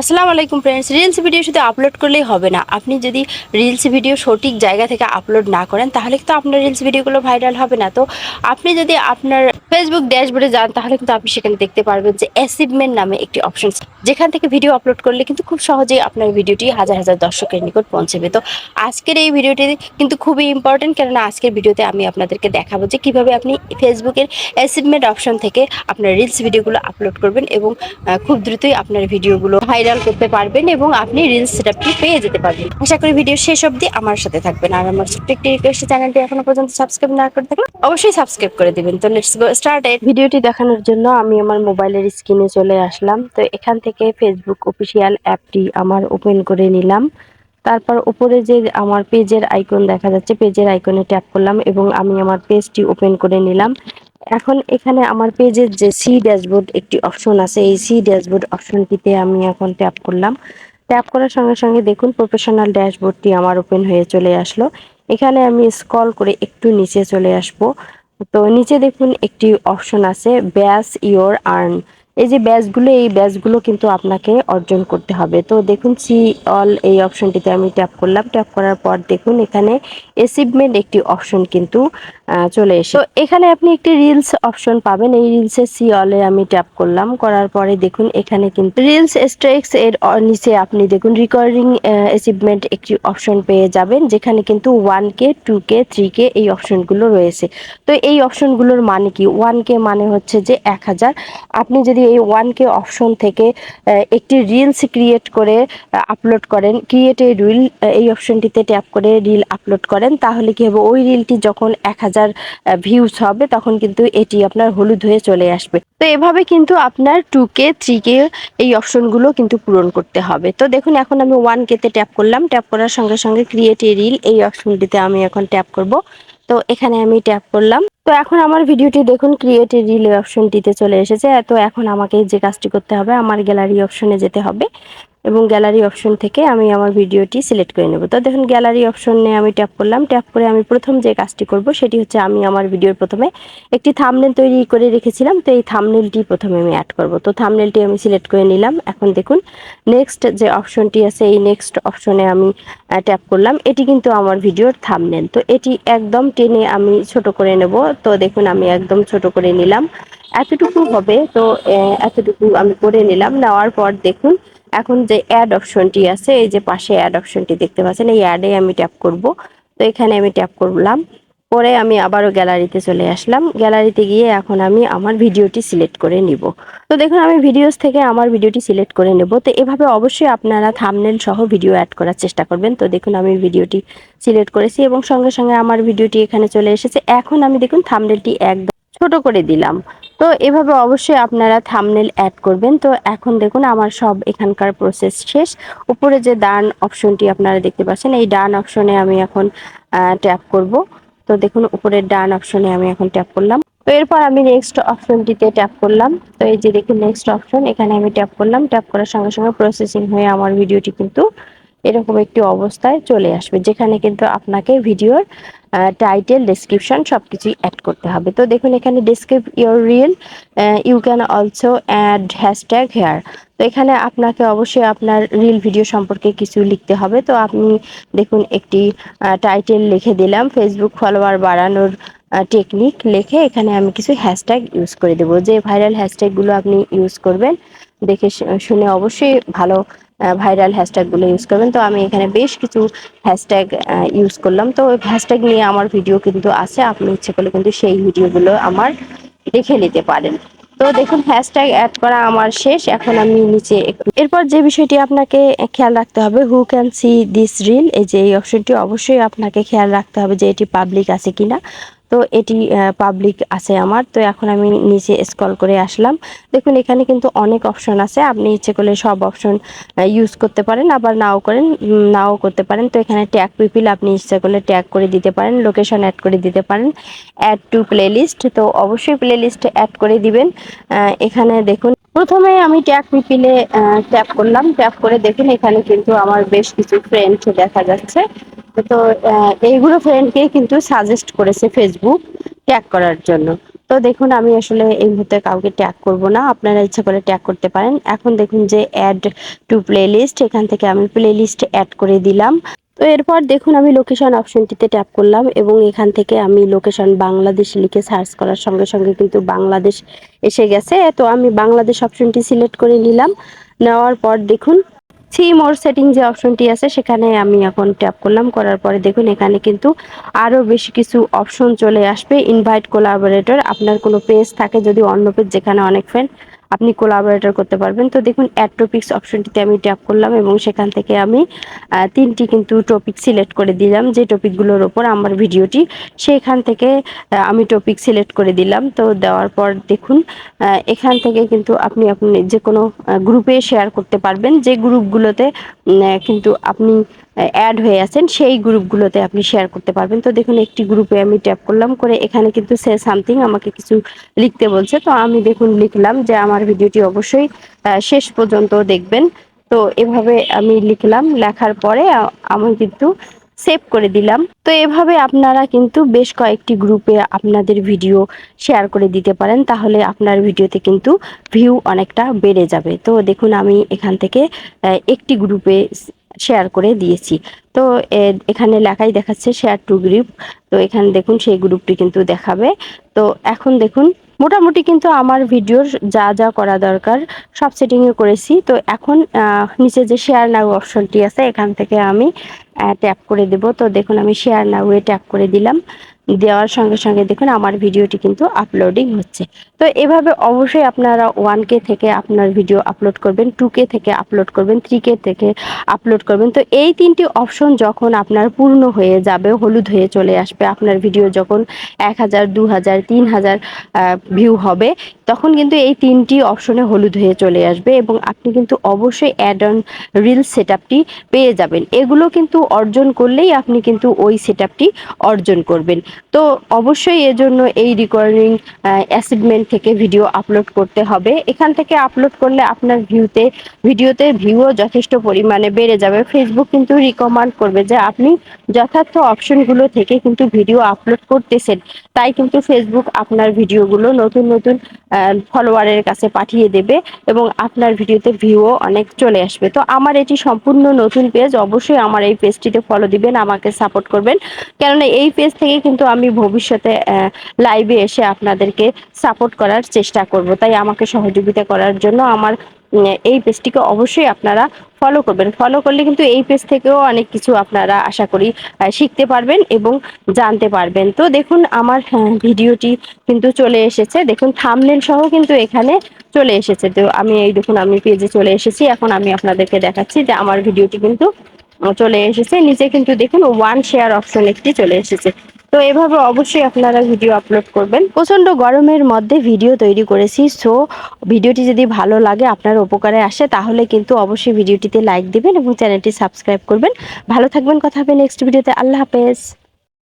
আসসালামু আলাইকুম friends reels video শুধু আপলোড করলেই হবে না। আপনি যদি রিলস ভিডিও সঠিক জায়গা থেকে আপলোড না করেন, তাহলে কিন্তু আপনার রিলস ভিডিওগুলো ভাইরাল হবে না। তো আপনি যদি আপনার ফেসবুক ড্যাশবোর্ডে যান, তাহলে কিন্তু আপনি সেখানে দেখতে পারবেন যে অ্যাচিভমেন্ট নামে একটি অপশন যেখান থেকে ভিডিও আপলোড করলে কিন্তু খুব সহজেই আপনার ভিডিওটি হাজার হাজার দর্শকের নিকট পৌঁছবে। তো আজকের এই ভিডিওটি কিন্তু খুবই ইম্পর্টেন্ট কেননা আজকের ভিডিওতে আমি আপনাদেরকে দেখাবো যে কীভাবে আপনি ফেসবুকের অ্যাচিভমেন্ট অপশন থেকে আপনার রিলস ভিডিওগুলো আপলোড করবেন এবং খুব দ্রুতই আপনার ভিডিওগুলো ভাইরাল করতে পারবেন এবং আপনি রিলস সেটআপটি পেয়ে যেতে পারবেন। আশা করি ভিডিও শেষ অবধি আমার সাথে থাকবেন। আর আমার ছোট্ট রিকোয়েস্ট চ্যানেলটি এখনও পর্যন্ত সাবস্ক্রাইব না করে থাকলে অবশ্যই সাবস্ক্রাইব করে দিবেন। তো লেটস গো স্টার্ট ভিডিওটি দেখানোর জন্য আমি আমার মোবাইলের স্ক্রিনে চলে আসলাম। তো এখান থেকে ফেসবুক অফিসিয়াল অ্যাপটি আমার ওপেন করে নিলাম। তারপর উপরে যে আমার পেজের আইকন দেখা যাচ্ছে পেজের আইকনে ট্যাপ করলাম এবং আমি আমার পেজটি ওপেন করে নিলাম। এখন এখানে আমার পেজের যে সি ড্যাশবোর্ড একটি অপশন আছে, এই সি ড্যাশবোর্ড অপশনটিতে আমি এখন ট্যাপ করলাম। ট্যাপ করার সঙ্গে সঙ্গে দেখুন প্রফেশনাল ড্যাশবোর্ডটি আমার ওপেন হয়ে চলে আসলো। এখানে আমি স্ক্রল করে একটু নিচে চলে আসব। তো নিচে দেখুন একটি অপশন আছে ব্যাস ইওর আর্ন এই যে ব্যাচগুলো এই ব্যাচগুলো কিন্তু আপনাকে অর্জন করতে হবে। তো দেখুন সি অল এই অপশনটিতে আমি ট্যাপ করলাম। ট্যাপ করার পর দেখুন এখানে অ্যাচিভমেন্ট একটি অপশন কিন্তু চলে এসে। তো এখানে আপনি একটি রিলস অপশন পাবেন। এই রিলসে সি অলে আমি ট্যাপ করলাম। করার পরে দেখুন, এখানে কিন্তু রিলস স্ট্রাইকস এর নিচে আপনি দেখুন রেকর্ডিং অ্যাচিভমেন্ট একটি অপশন পেয়ে যাবেন, যেখানে কিন্তু one K two K three K এই অপশনগুলো রয়েছে। তো এই অপশনগুলোর মানে কি? ওয়ান কে মানে হচ্ছে যে এক হাজার। আপনি যদি এই ওয়ান কে অপশন থেকে একটি রিলস ক্রিয়েট করে আপলোড করেন ক্রিয়েট এ রিল এই অপশনটিতে ট্যাপ করে রিল আপলোড করেন, তাহলে কি হবে? ওই রিলটি যখন এক হাজার ভিউজ হবে, তখন কিন্তু এটি আপনার হলুদ হয়ে চলে আসবে। তো এভাবে কিন্তু আপনার টু কে থ্রি কে এই অপশনগুলো কিন্তু পূরণ করতে হবে। তো দেখুন, এখন আমি ওয়ান কেতে ট্যাপ করলাম। ট্যাপ করার সঙ্গে সঙ্গে ক্রিয়েট এ রিল এই অপশনটিতে আমি এখন ট্যাপ করব। তো এখানে আমি ট্যাপ করলাম। তো এখন আমার ভিডিওটি দেখুন ক্রিয়েট এ রিল অপশনটিতে চলে এসেছে। তো এখন আমাকে যে কাজটি করতে হবে, আমার গ্যালারি অপশনে যেতে হবে। এবং গ্যালারি অপশন থেকে আমি আমার ভিডিওটি সিলেক্ট করে নেব। তো দেখুন গ্যালারি অপশনে আমি ট্যাপ করলাম। ট্যাপ করে আমি প্রথম যে কাজটি করব সেটি হচ্ছে আমি আমার ভিডিওর প্রথমে একটি থামনেল তৈরি করে রেখেছিলাম। তো এই থামনেলটি প্রথমে আমি অ্যাড করব। তো থামনেলটি আমি সিলেক্ট করে নিলাম। এখন দেখুন নেক্সট যে অপশনটি আছে, এই নেক্সট অপশনে আমি ট্যাপ করলাম। এটি কিন্তু আমার ভিডিওর থামনেল তো এটি একদম টেনে আমি ছোট করে নেব। তো দেখুন, আমি একদম ছোট করে নিলাম। এতটুকু হবে। তো এতটুকু আমি করে নিলাম। নেওয়ার পর দেখুন এখন যে অ্যাড অপশনটি আছে, এই যে পাশে অ্যাড অপশনটি দেখতে পাচ্ছেন, এই অ্যাডে আমি ট্যাপ করব। তো এখানে আমি ট্যাপ করলাম, পরে আমি আবারও গ্যালারিতে চলে আসলাম। গ্যালারিতে গিয়ে এখন আমি আমার ভিডিওটি সিলেক্ট করে নিব। তো দেখুন, আমি ভিডিওস থেকে আমার ভিডিওটি সিলেক্ট করে নেব। তো এভাবে অবশ্যই আপনারা থামনেল সহ ভিডিও অ্যাড করার চেষ্টা করবেন। তো দেখুন, আমি ভিডিওটি সিলেক্ট করেছি এবং সঙ্গে সঙ্গে আমার ভিডিওটি এখানে চলে এসেছে। এখন আমি দেখুন থামনেলটি একদম ছোট করে দিলাম। তো এভাবে অবশ্যই আপনারা থামনেল অ্যাড করবেন। তো এখন দেখুন আমার সব এখানকার প্রসেস শেষ। উপরে যে ডান অপশনটি আপনারা দেখতে পাচ্ছেন, এই ডান অপশনে আমি এখন ট্যাপ করব। তো দেখুন উপরের ডান অপশনে আমি এখন ট্যাপ করলাম। তো এরপর আমি নেক্সট অপশনটিতে ট্যাপ করলাম। তো এই যে দেখুন নেক্সট অপশন এখানে আমি ট্যাপ করলাম। ট্যাপ করার সঙ্গে সঙ্গে প্রসেসিং হয়ে আমার ভিডিওটি কিন্তু এরকম একটি অবস্থায় চলে আসবে, যেখানে কিন্তু আপনাকে ভিডিওর টাইটেল ডেসক্রিপশন সবকিছুই অ্যাড করতে হবে। তো দেখুন, এখানে describe your reel you can also add hashtag here তো এখানে আপনাকে অবশ্যই আপনার রিল ভিডিও সম্পর্কে কিছু লিখতে হবে। তো আপনি দেখুন, একটি টাইটেল লিখে দিলাম ফেসবুক ফলোয়ার বাড়ানোর টেকনিক লিখে এখানে আমি কিছু হ্যাশট্যাগ ইউজ করে দেবো। যে ভাইরাল হ্যাশট্যাগুলো আপনি ইউজ করবেন, দেখে শুনে অবশ্যই ভালো ভাইরাল হ্যাশট্যাগুলো ইউজ করবেন। তো আমি এখানে বেশ কিছু হ্যাশট্যাগ ইউজ করলাম। তো ওই হ্যাশট্যাগ নিয়ে আমার ভিডিও কিন্তু আছে। আপনি ইচ্ছে করলে কিন্তু সেই ভিডিওগুলো আমার দেখে নিতে পারেন। তো দেখুন হ্যাশট্যাগ অ্যাড করা আমার শেষ। এখন আমি নিচে একটু এরপর যে বিষয়টি আপনাকে খেয়াল রাখতে হবে who can see this reel এই যে এই অপশনটি অবশ্যই আপনাকে খেয়াল রাখতে হবে যে এটি পাবলিক আছে কিনা। তো এটি পাবলিক আছে আমার। তো এখন আমি নিচে স্কল করে আসলাম। দেখুন, এখানে কিন্তু অনেক অপশন আছে। আপনি ইচ্ছে করলে সব অপশন ইউজ করতে পারেন। আবার নাও করেন নাও করতে পারেন। তো এখানে ট্যাগ পিপিল আপনি ইচ্ছে করলে ট্যাগ করে দিতে পারেন লোকেশন অ্যাড করে দিতে পারেন। অ্যাড টু প্লেলিস্ট তো অবশ্যই প্লেলিস্ট অ্যাড করে দিবেন। এখানে দেখুন প্রথমে আমি ট্যাগ পিপিলে ট্যাপ করলাম। ট্যাপ করে দেখুন এখানে কিন্তু আমার বেশ কিছু ফ্রেন্ড দেখা যাচ্ছে। তো এইগুলো ফ্রেন্ডকে কিন্তু সাজেস্ট করেছে ফেসবুক ট্যাগ করার জন্য। তো দেখুন, আমি আসলে এই মুহূর্তে কাউকে ট্যাগ করব না। আপনারা ইচ্ছা করে ট্যাগ করতে পারেন। এখন দেখুন যে অ্যাড টু প্লে লিস্ট এখান থেকে আমি প্লে লিস্ট অ্যাড করে দিলাম। তো এরপর দেখুন আমি লোকেশন অপশনটিতে ট্যাপ করলাম এবং এখান থেকে আমি লোকেশন বাংলাদেশ লিখে সার্চ করার সঙ্গে সঙ্গে কিন্তু বাংলাদেশ এসে গেছে। তো আমি বাংলাদেশ অপশনটি সিলেক্ট করে নিলাম। নেওয়ার পর দেখুন থ্রি মোর সেটিং যে অপশনটি আছে, সেখানে আমি এখন ট্যাপ করলাম। করার পরে দেখুন এখানে কিন্তু আরও বেশি কিছু অপশন চলে আসবে। ইনভাইট কোলাবোরেটর আপনার কোনো পেজ থাকে যদি অন্য পেজ যেখানে অনেক ফ্রেন্ড আপনি কোলাবোরেটর করতে পারবেন। তো দেখুন অ্যাড টপিক্স অপশনটিতে আমি ট্যাপ করলাম এবং সেখান থেকে আমি তিনটি কিন্তু টপিক সিলেক্ট করে দিলাম। যে টপিকগুলোর ওপর আমার ভিডিওটি, সেখান থেকে আমি টপিক সিলেক্ট করে দিলাম। তো দেওয়ার পর দেখুন এখান থেকে কিন্তু আপনি আপনি যে কোনো গ্রুপে শেয়ার করতে পারবেন। যে গ্রুপগুলোতে কিন্তু আপনি অ্যাড হয়ে আছেন, সেই গ্রুপগুলোতে আপনি শেয়ার করতে পারবেন। তো দেখুন, একটি গ্রুপে আমি ট্যাপ করলাম, করে এখানে কিন্তু সে সামথিং আমাকে কিছু লিখতে বলছে। তো আমি দেখুন, লিখলাম যে আমার ভিডিওটি অবশ্যই শেষ পর্যন্ত দেখবেন। তো এভাবে আমি লিখলাম, লেখার পরে আমি কিন্তু সেভ করে দিলাম। তো এভাবে আপনারা কিন্তু বেশ কয়েকটি গ্রুপে আপনাদের ভিডিও শেয়ার করে দিতে পারেন, তাহলে আপনার ভিডিওতে কিন্তু ভিউ অনেকটা বেড়ে যাবে। তো দেখুন, আমি এখান থেকে একটি গ্রুপে শেয়ার করে দিয়েছি। তো এখানে লেখাই দেখাচ্ছে শেয়ার টু গ্রুপ তো, এখানে দেখুন সেই গ্রুপটি কিন্তু দেখাবে। তো, এখন দেখুন, মোটামুটি কিন্তু আমার ভিডিওর যা যা করা দরকার, সব সেটিংও করেছি। তো, এখন নিচে যে শেয়ার নাও অপশনটি আছে, এখান থেকে আমি ট্যাপ করে দেব। তো, দেখুন আমি শেয়ার নাউয়ে ট্যাপ করে দিলাম। দেওয়ার সঙ্গে সঙ্গে দেখুন আমার ভিডিওটি কিন্তু আপলোডিং হচ্ছে। তো এভাবে অবশ্যই আপনারা ওয়ান কে থেকে আপনার ভিডিও আপলোড করবেন টু কে থেকে আপলোড করবেন থ্রি কে থেকে আপলোড করবেন। তো এই তিনটি অপশন যখন আপনার পূর্ণ হয়ে যাবে, হলুদ হয়ে চলে আসবে, আপনার ভিডিও যখন এক হাজার, দু হাজার, তিন হাজার ভিউ হবে তখন কিন্তু এই তিনটি অপশনে হলুদ হয়ে চলে আসবে এবং আপনি কিন্তু অবশ্যই অ্যাড অন রিল সেট পেয়ে যাবেন। এগুলো কিন্তু অর্জন করলেই আপনি কিন্তু ওই সেট অর্জন করবেন। তো অবশ্যই এজন্য এই রেকর্ডিং অ্যাসিভমেন্ট থেকে ভিডিও আপলোড করতে হবে। এখান থেকে আপলোড করলে আপনার ভিউতে ভিডিওতে ভিউও যথেষ্ট পরিমাণে বেড়ে যাবে। ফেসবুক কিন্তু রিকমান্ড করবে যে আপনি যথার্থ অপশনগুলো থেকে কিন্তু ভিডিও আপলোড করতেছেন। তাই কিন্তু ফেসবুক আপনার ভিডিওগুলো নতুন নতুন ফলোয়ারের কাছে পাঠিয়ে দেবে এবং আপনার ভিডিওতে ভিউও অনেক চলে আসবে। তো আমার এটি সম্পূর্ণ নতুন পেজ অবশ্যই আমার এই পেজটিতে ফলো দিবেন, আমাকে সাপোর্ট করবেন। কেননা এই পেজ থেকে কিন্তু আমি ভবিষ্যতে লাইভে এসে আপনাদেরকে সাপোর্ট করার চেষ্টা করব। তাই আমাকে সহযোগিতা করার জন্য আমার এই পেজটিকে অবশ্যই আপনারা ফলো করবেন। ফলো করলে কিন্তু এই পেজ থেকেও অনেক কিছু আপনারা আশা করি শিখতে পারবেন এবং জানতে পারবেন। তো দেখুন, আমার ভিডিওটি কিন্তু চলে এসেছে। দেখুন থামনেল সহ কিন্তু এখানে চলে এসেছে। তো আমি এই দেখুন, আমি পেজে চলে এসেছি। এখন আমি আপনাদেরকে দেখাচ্ছি যে আমার ভিডিওটি কিন্তু চলে এসেছে। নিচে কিন্তু দেখুন ওয়ান শেয়ার অপশন একটি চলে এসেছে। তো এভাবে অবশ্যই আপনারা ভিডিও আপলোড করবেন। প্রচণ্ড গরমের মধ্যে ভিডিও তৈরি করেছি সো ভিডিওটি যদি ভালো লাগে, আপনার উপকারে আসে, তাহলে কিন্তু অবশ্যই ভিডিওটিতে লাইক দেবেন এবং চ্যানেলটি সাবস্ক্রাইব করবেন। ভালো থাকবেন, কথা হবে নেক্সট ভিডিওতে আল্লাহ হাফেজ।